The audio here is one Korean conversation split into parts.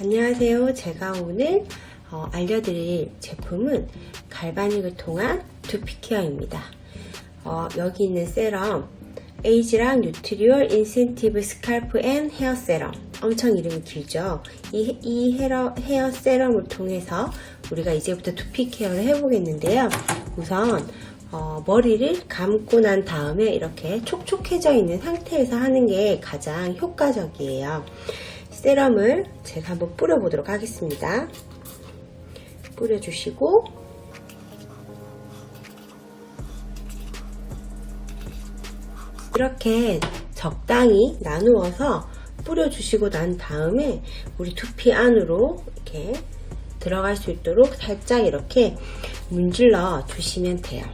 안녕하세요. 제가 오늘 어, 알려드릴 제품은 갈바닉을 통한 두피 케어입니다. 어, 여기 있는 세럼 에이지랑 뉴트리얼 인센티브 스칼프 앤 헤어 세럼 엄청 이름이 길죠. 이, 이 헤어, 헤어 세럼을 통해서 우리가 이제부터 두피 케어를 해보겠는데요. 우선 어, 머리를 감고 난 다음에 이렇게 촉촉해져 있는 상태에서 하는 게 가장 효과적이에요. 세럼을 제가 한번 뿌려보도록 하겠습니다. 뿌려주시고 이렇게 적당히 나누어서 뿌려주시고 난 다음에 우리 두피 안으로 이렇게 들어갈 수 있도록 살짝 이렇게 문질러 주시면 돼요.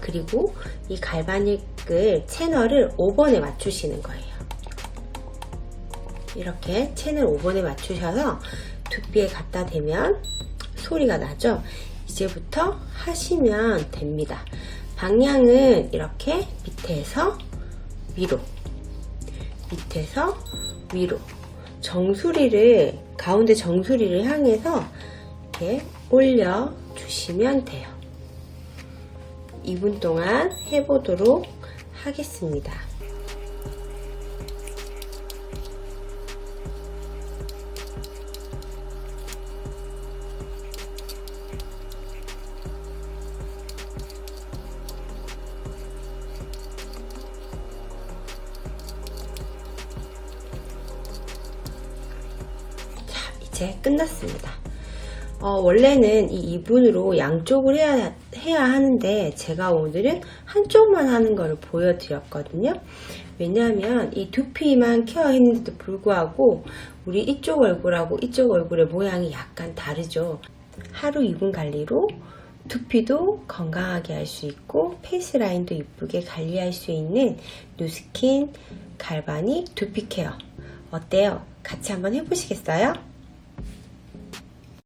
그리고 이 갈바닉을 채널을 5번에 맞추시는 거예요. 이렇게 채널 5번에 맞추셔서 두피에 갖다 대면 소리가 나죠? 이제부터 하시면 됩니다. 방향은 이렇게 밑에서 위로, 밑에서 위로. 정수리를, 가운데 정수리를 향해서 이렇게 올려 주시면 돼요. 2분 동안 해보도록 하겠습니다. 자, 이제 끝났습니다. 어, 원래는 이 2분으로 양쪽을 해야, 해야 하는데, 제가 오늘은 한쪽만 하는 거를 보여드렸거든요. 왜냐하면 이 두피만 케어했는데도 불구하고, 우리 이쪽 얼굴하고 이쪽 얼굴의 모양이 약간 다르죠. 하루 2분 관리로 두피도 건강하게 할 수 있고, 페이스 라인도 이쁘게 관리할 수 있는 뉴스킨 갈바닉 두피 케어. 어때요? 같이 한번 해보시겠어요?